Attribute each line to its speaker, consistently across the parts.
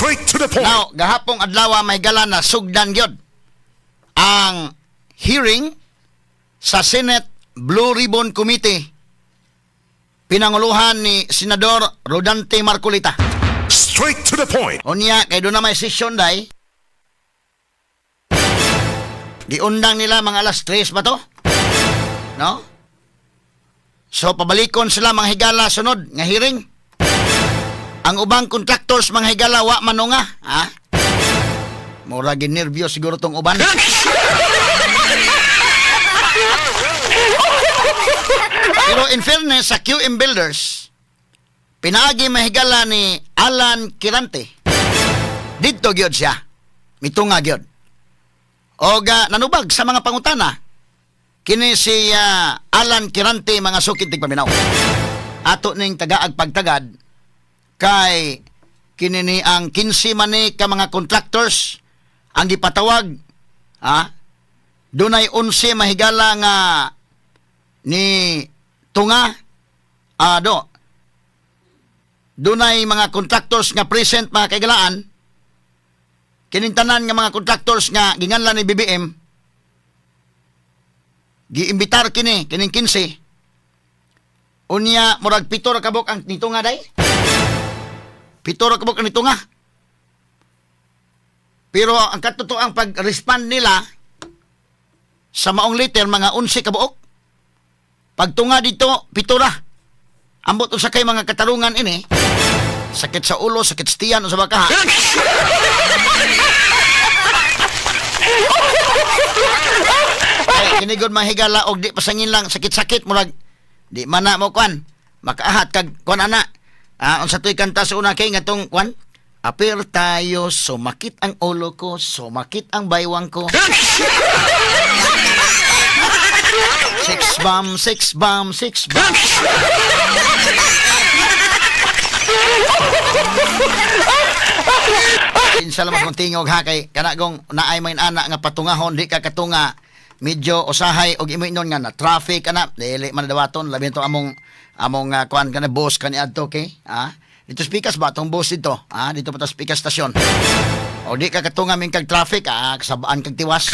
Speaker 1: Straight to the point.
Speaker 2: Now, gahapong adlaw may gala na sugdan gyud ang hearing sa Senate Blue Ribbon Committee pinanguluhan ni Senador Rodante Marcolita.
Speaker 1: Straight to the point.
Speaker 2: Unya, kay doon na may session day. Giundang nila mga alas 3 ba to? No? So, pabalikon sila mga higala sunod nga hearing. Ang ubang contractors mga higala wa manunga, ha? Mura ginervyos siguro tong uban. Pero in fairness sa QM Builders, pinaagi mahigala ni Alan Kirante. Dito gyud siya. Mitunga gyud. O ga nanubag sa mga pangutana. Kini si ah, Alan Kirante mga sukit tigpaminaw. Ato ning tagaag pagtagad kay kini ni ang 15 mani ka mga contractors ang gipatawag ha? Dunay 11 mahigala nga ni tunga ado dunay mga contractors nga present mga kaigalaan kinintanan nga mga contractors nga ginganlan ni BBM giimbitar kini kining 15 unya murag pito kabok ang nitunga day pito ra kabok ang nitunga pero ang katotoang pag-respond nila sa maong liter mga 11 kabuok pagtunga dito pitura. Ambot usa kay mga katarungan ini. Sakit sa ulo sakit sa tiyan o sa baka ay kinigod mahigala og di pasangin lang sakit-sakit murag di mana mo kwan makaahat kag kwan ana ah unsa toy kanta sa una kay ngatong kwan Apir tayo, sumakit ang ulo ko, sumakit ang baywang ko. Six bomb, six bomb, six bomb. Kinsa lamang kong tingog ha kay kanagong naay may anak nga patungahon di ka katunga medyo usahay og imo nga na traffic ana dili man dawaton labi to among among uh, kuan kana boss kani adto okay? Ha? Dito speakers ba tong boss dito? Ha? Dito pa ta speaker stasyon. O di ka katunga min kag traffic ah kasabaan kag tiwas.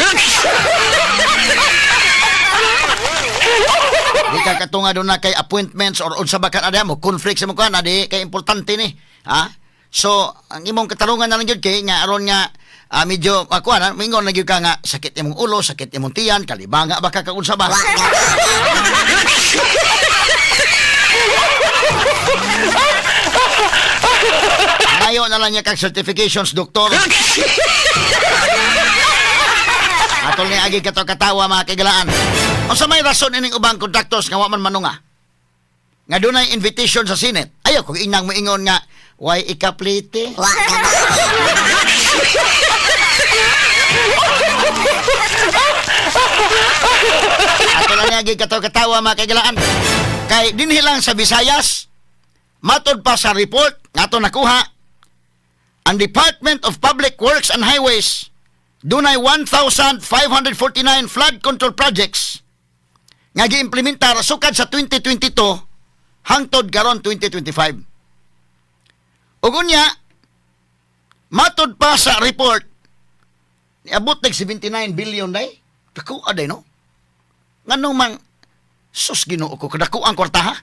Speaker 2: Di ka katunga doon na kay appointments or unsa ba kan ada mo. Conflict sa mo kan adi kay importante ni ha? So ang imong katarungan na lang gyud kay nga aron nga ah, medyo ako na mingon na gyud ka nga sakit imong ulo sakit imong tiyan kalibanga ba ka kag unsa ba Mayo na lang niya kag certifications doktor Atol ni agi kato katawa mga kagalaan. O sa may rason ining ubang contractors nga wa man manunga. Nga dunay invitation sa Senate. Ayo kung inang moingon nga why ikaplite. Ato lang ni agi kato katawa mga kagalaan. Kay dinhi lang sa Visayas matod pa sa report nga ato nakuha ang Department of Public Works and Highways dunay 1,549 flood control projects nga giimplementar sukad sa 2022 hangtod karon 2025. Ug unya matod pa sa report niabot nag 79 billion day. Dako aday no. Nganong mang sus Ginoo ko kadako ang kwartaha.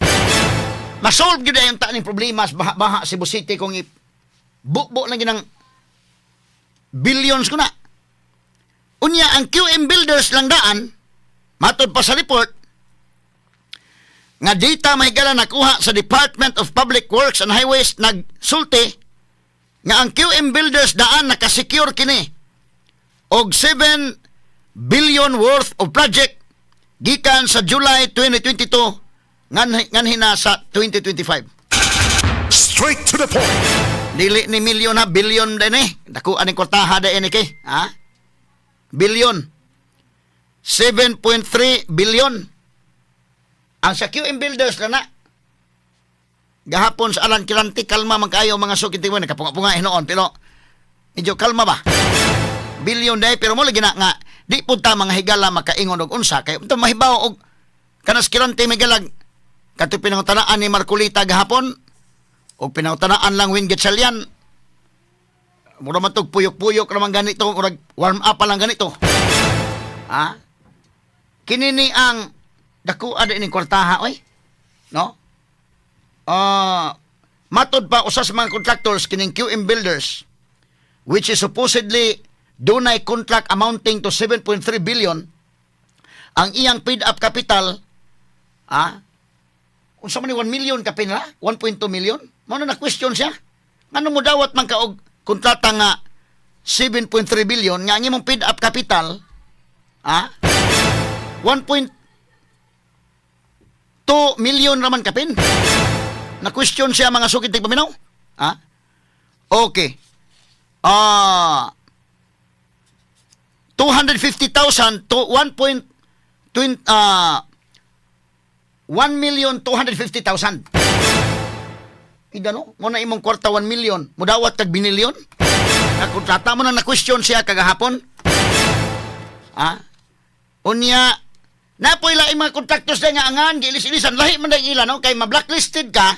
Speaker 2: Masolve gyud ang taning problema sa baha-baha Cebu City kung i bukbo na ginang billions ko na. Unya, ang QM Builders lang daan, matod pa sa report, nga data may gala nakuha sa Department of Public Works and Highways nagsulti nga ang QM Builders daan nakasecure kini og 7 billion worth of project gikan sa July 2022 ngan nganhin na sa 2025
Speaker 1: Straight to the point.
Speaker 2: Dili ni milyon ha, bilyon din eh. Dako aning kwartaha da ini kay, ha? Bilyon. 7.3 bilyon. Ang sa QM Builders na na. Gahapon sa Alan Kiranti, kalma man kayo mga sukit mo, nakapunga-punga hinoon, pero medyo kalma ba? Bilyon day, pero mo lagi na nga, di punta mga higala makaingon og unsa, kay ito mahibaw og kanas Kiranti may galag, kato pinangutanaan ni Marcolita gahapon, o pinautanaan lang Win Gatchalian Mura man tog puyok-puyok naman ganito, murag warm up pa lang ganito. Ha? Kini ni ang dako ada ini kwartaha oy. No? Ah, matod pa usas mga contractors kining QM Builders which is supposedly dunay contract amounting to 7.3 billion. Ang iyang paid up capital ah unsa man ni 1 million ka pinala 1.2 million? Mo na question siya. Ngano mo dawat man ka og kontrata nga 7.3 billion nga ang imong paid up capital ah 1.2 million raman kapin na question siya mga sukit tig paminaw ah okay. Ah 250,000 to 1.20 ah 1 million 250,000. Ida no? Mo na imong kwarta 1 million. Mudawat kag binilyon. Na kontrata mo na na-question siya kagahapon. Ha? Unya, napoy laing mga contractors na nga angan, gilis-ilisan, lahi man dahil ila, no? Kay ma-blacklisted ka,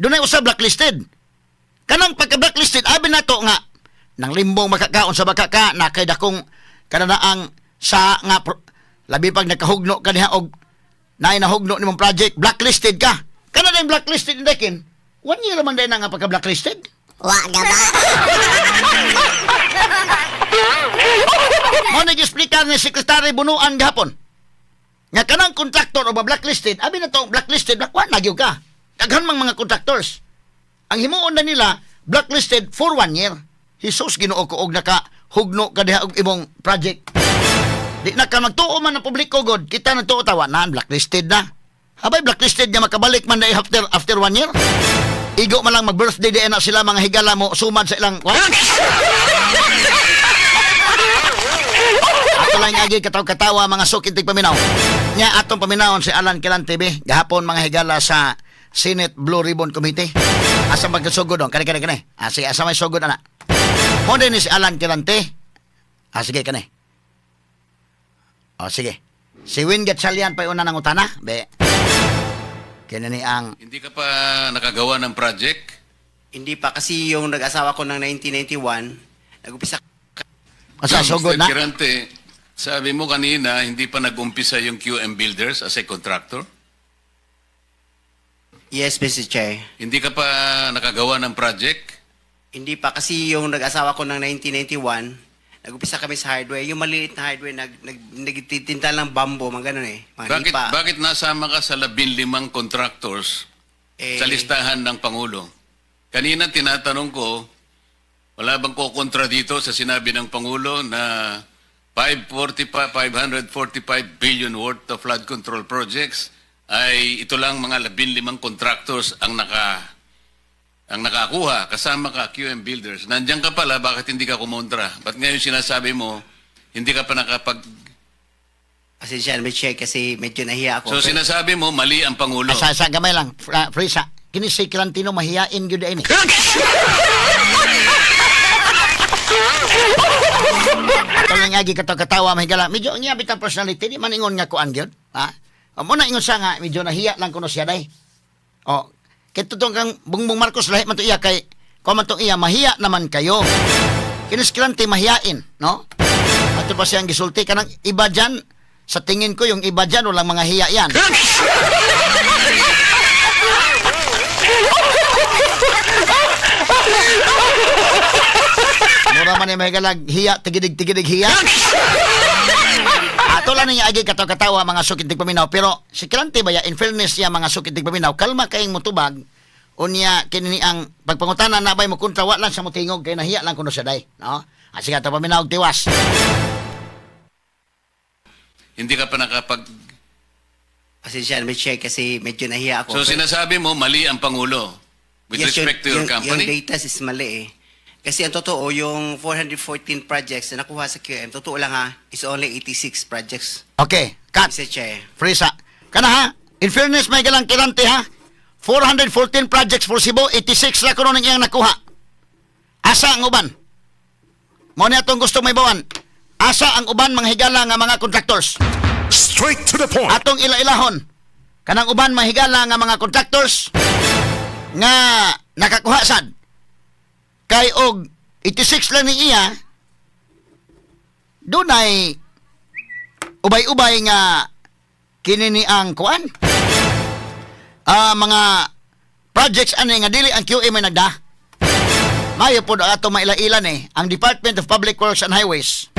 Speaker 2: doon ay usa blacklisted. Kanang pagka-blacklisted, abi na nga, nang limbong makakaon sa makaka, na kay dakong kananaang sa nga, labi pag nakahugno ka niya og na nahugno ni mong project, blacklisted ka. Kana na blacklisted hindi kin. One year naman din na nga pagka-blacklisted.
Speaker 3: Wa gaba.
Speaker 2: Mo nag-explicar ni Secretary Bunuan gahapon. Nga kanang contractor o ba blacklisted, abi na to blacklisted, black one nagyo ka. Daghan mang mga contractors. Ang himuon na nila blacklisted for one year. Hisus Ginoo ko og naka hugno ka diha og imong project. Di na ka magtuo man ng publiko god, kita na tuo tawa na blacklisted na. Habay blacklisted nga makabalik man na after after one year. Igo man lang mag-birthday di na sila mga higala mo sumad sa ilang Ato lang agi kataw-katawa mga sukit tig paminaw. Nya atong paminawon si Alan Kilan TV gahapon mga higala sa Senate Blue Ribbon Committee. Asa magkasugod dong, kani kani kani. Ah, sige, asa may sugod ana. Mo din si Alan Kilante. Ah, sige kani. Oh, sige. Si Win Gatchalian pa una nang utana, be. Kaya ni ang
Speaker 4: Hindi ka pa nakagawa ng project?
Speaker 5: Hindi pa kasi yung nag-asawa ko ng 1991, nag-upisa
Speaker 2: asa sugod na.
Speaker 4: Mr. Kirante, sabi mo kanina, hindi pa nag-umpisa yung QM Builders as a contractor?
Speaker 5: Yes, Mr. Chair.
Speaker 4: Hindi ka pa nakagawa ng project?
Speaker 5: Hindi pa kasi yung nag-asawa ko ng 1991, nag-upisa kami sa hardware. Yung maliit na hardware, nag, nag, nagtitinta ng bambo, mga ganun eh. Mga
Speaker 4: Bakit,
Speaker 5: lipa.
Speaker 4: bakit nasama ka sa labing limang contractors
Speaker 5: Eh,
Speaker 4: sa listahan ng Pangulo? Kanina tinatanong ko, wala bang kukontra dito sa sinabi ng Pangulo na 545, 545 billion worth of flood control projects ay ito lang mga labing limang contractors ang naka ang nakakuha kasama ka QM Builders. Nandiyan ka pala, bakit hindi ka kumontra? Ba't ngayon sinasabi mo, hindi ka pa nakapag...
Speaker 5: Pasensya na. Chair, kasi medyo nahiya ako.
Speaker 4: So sinasabi mo, mali ang Pangulo.
Speaker 2: Asa sa gamay lang, Fra- Frisa. Kini si Kilantino mahiyain gyud ini. Kaya nga gi katawa mahigala. Medyo niya bitang personality di man ingon nga kuan gyud. Ha? O mo na ingon sa nga medyo nahiya lang kuno siya day. O kay tutong kang Bungbong Marcos lahi man to iya kay ko man to iya mahiya naman kayo. Kinis kilante mahiyain, no? Ato pa siyang gisulti kanang iba dyan, sa tingin ko yung iba dyan walang mga hiya yan. Mura man yung mga galag, hiya, tigidig-tigidig hiya. Lang niya agi kataw-katawa mga sukitig paminaw. Pero si Kilante baya, in fairness niya mga sukitig paminaw, kalma kayong mutubag, unya kinini ang pagpangutana na bay mo kontra wa lang sa mutingog kay nahiya lang kuno siya day no asig ato paminaw tiwas
Speaker 4: Hindi ka pa nakapag...
Speaker 5: Pasensya na. Chair, kasi medyo nahiya ako.
Speaker 4: So sinasabi mo, mali ang Pangulo with
Speaker 5: Yes,
Speaker 4: respect to your
Speaker 5: yung,
Speaker 4: company?
Speaker 5: Yung data is mali eh. Kasi ang totoo, yung 414 projects na nakuha sa QM, totoo lang ha, is only 86 projects.
Speaker 2: okay cut
Speaker 5: Mr. Chair.
Speaker 2: Frisa. Kana ha? In fairness, may galang kilante ha? 414 projects for Cebu, 86 na kuno iyang nakuha. Asa ang uban? Mo na itong gusto may bawan. Asa ang uban mga higala nga mga contractors?
Speaker 1: Straight to the point.
Speaker 2: Atong ila-ilahon. Kanang uban mga higala nga mga contractors nga nakakuha sad. Kay og 86 lang ni iya, doon ay ubay-ubay nga kinini ang kuan. Ah, mga projects ani nga dili ang QA may nagda. Mayo po ato maila-ilan eh, ang Department of Public Works and Highways.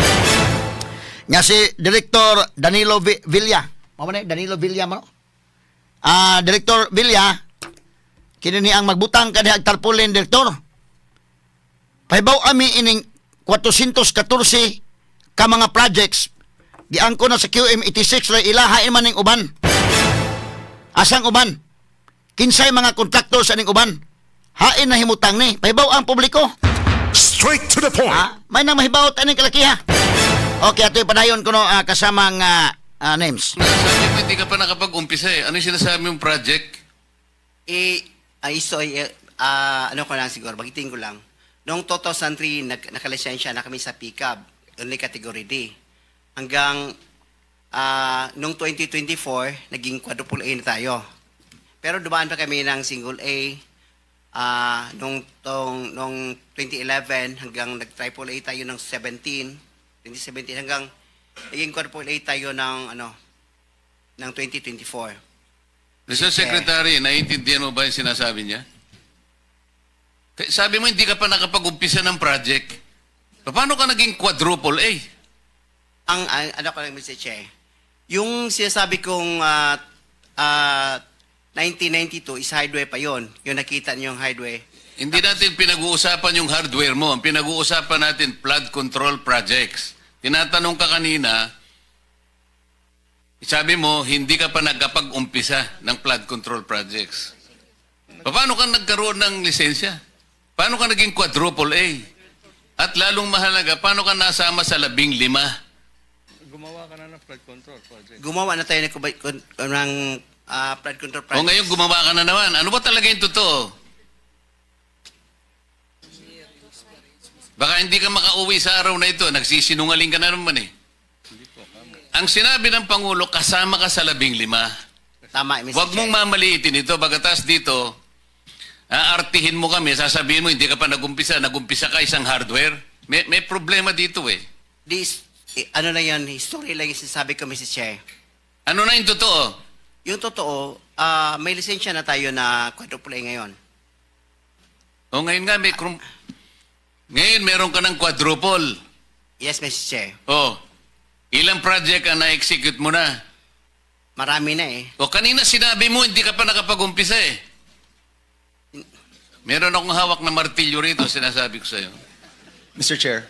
Speaker 2: Nga si Director Danilo Vi- Villa. Mao man Danilo Villa mo. Ah, Director Villa, kinini ang magbutang kani tarpaulin direktor. Pahibaw ami ining 414 ka mga projects giangko na sa QM86 ray ilahain man ning uban. Asang uban? Kinsay mga kontraktor sa ning uban? Hain na himutang ni. Pahibaw ang publiko.
Speaker 1: Straight to the point.
Speaker 2: Ha? May nang mahibaw taning kalakiha. Okay, ato'y padayon ko no ah, kasamang ah, ah, names.
Speaker 4: Sabi mo, hindi ka pa nakapag-umpisa eh. Ano yung sinasabi mong project?
Speaker 5: Eh, ay so, eh, ah, ano ko lang siguro, bagitin ko lang. Noong 2003, nag, nakalisensya na kami sa pickup, only category D. Hanggang ah, noong 2024, naging quadruple A na tayo. Pero dumaan pa kami ng single A ah nung, tong, nung 2011 hanggang nag-triple A tayo ng 17, 2017 hanggang naging quadruple A tayo ng ano ng 2024.
Speaker 4: Mr. Secretary, naiintindihan mo ba yung sinasabi niya? Kaya Sabi mo, hindi ka pa nakapag-umpisa ng project. Paano ka naging quadruple A?
Speaker 5: ang, ang ano ko lang Mr. Che, yung sinasabi kong ah, ah, 1992 is highway pa yon. Yung nakita niyo yung highway.
Speaker 4: Hindi natin pinag-uusapan yung hardware mo. Ang pinag-uusapan natin, flood control projects. Tinatanong ka kanina, sabi mo, hindi ka pa nagkapag-umpisa ng flood control projects. Paano ka nagkaroon ng lisensya? Paano ka naging quadruple A? At lalong mahalaga, paano ka nasama sa labing lima?
Speaker 5: Gumawa na tayo ng, kubay- kun- ng ah, flood control
Speaker 4: O
Speaker 5: project.
Speaker 4: ngayon gumawa ka na naman. Ano ba talaga yung totoo? Baka hindi ka makauwi sa araw na ito. Nagsisinungaling ka na naman eh. Ang sinabi ng Pangulo, kasama ka sa labing lima.
Speaker 5: Tama, Mr.
Speaker 4: Huwag mong mamaliitin ito. Bagatas dito, aartihin mo kami, sasabihin mo, hindi ka pa nagumpisa, nagumpisa ka isang hardware. May, may problema dito eh.
Speaker 5: This, eh, ano na yan, history lang yung sinasabi ko, Mr. Che.
Speaker 4: Ano na yung totoo?
Speaker 5: Yung totoo, ah, may lisensya na tayo na quadruple A ngayon.
Speaker 4: O ngayon nga, may krum- ngayon meron ka ng quadruple.
Speaker 5: Yes, Mr. Che.
Speaker 4: O, ilang project ang na-execute mo na?
Speaker 5: Marami na eh.
Speaker 4: O kanina sinabi mo, hindi ka pa nakapag-umpisa eh. Meron akong hawak na martilyo rito, sinasabi ko sa'yo.
Speaker 3: Mr. Chair.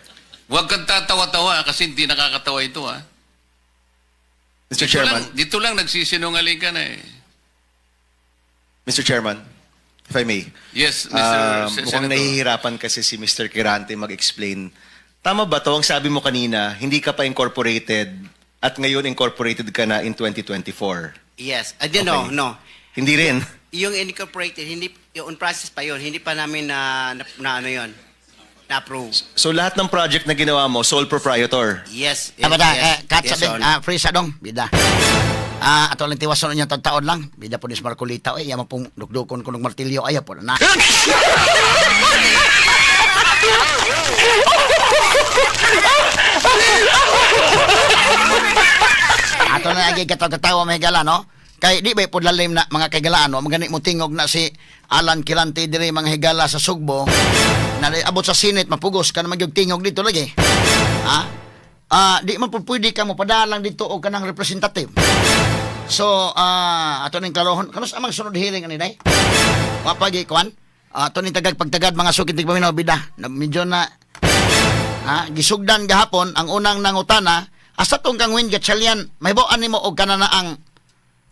Speaker 4: Huwag kang tatawa-tawa kasi hindi nakakatawa ito ha.
Speaker 3: Mr.
Speaker 4: Dito
Speaker 3: Chairman.
Speaker 4: lang, dito lang nagsisinungaling ka na eh.
Speaker 3: Mr. Chairman, if I may.
Speaker 4: Yes, Mr.
Speaker 3: Um,
Speaker 4: Sen-
Speaker 3: mukhang
Speaker 4: Senator.
Speaker 3: nahihirapan kasi si Mr. Kirante mag-explain. Tama ba to? Ang sabi mo kanina, hindi ka pa incorporated at ngayon incorporated ka na in 2024.
Speaker 5: Yes. I don't know,
Speaker 3: Okay.
Speaker 5: no.
Speaker 3: Hindi rin.
Speaker 5: Yung incorporated, hindi, yung on process pa yon hindi pa namin na, na, na ano yon na-approve.
Speaker 3: So lahat ng project na ginawa mo, sole proprietor.
Speaker 5: Yes.
Speaker 2: Ah, bada,
Speaker 5: yes,
Speaker 2: eh, cut
Speaker 5: yes,
Speaker 2: sa big,
Speaker 5: Your
Speaker 2: ah, free sa dong, bida. Ah, ato lang tiwason niya taon lang. Bida po ni Marcolita, eh, yaman pong dukdukon ko ng martilyo, ayaw po na. ato na lagi katawa-katawa may gala, no? Kay di ba po lalim na mga kagalaan, no? Magani mo tingog na si Alan Kirante diri mga higala sa Sugbo. Na abot sa sinit mapugos ka na magyog tingog dito lagi. Ha? Ah, di man po pwede ka mo padalang dito og kanang representative. So, ah, ato ning klarohon, kanus amang sunod hearing ani day? Wa pa gi kwan? Ah, ato ning tagag pagtagad mga sukit tigpaminaw bida. Na medyo na ha, gisugdan gahapon ang unang nangutana asa tong kang win gatsalyan mahibaw nimo og kanana ang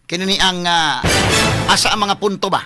Speaker 2: kinini ang ah, asa ang mga punto ba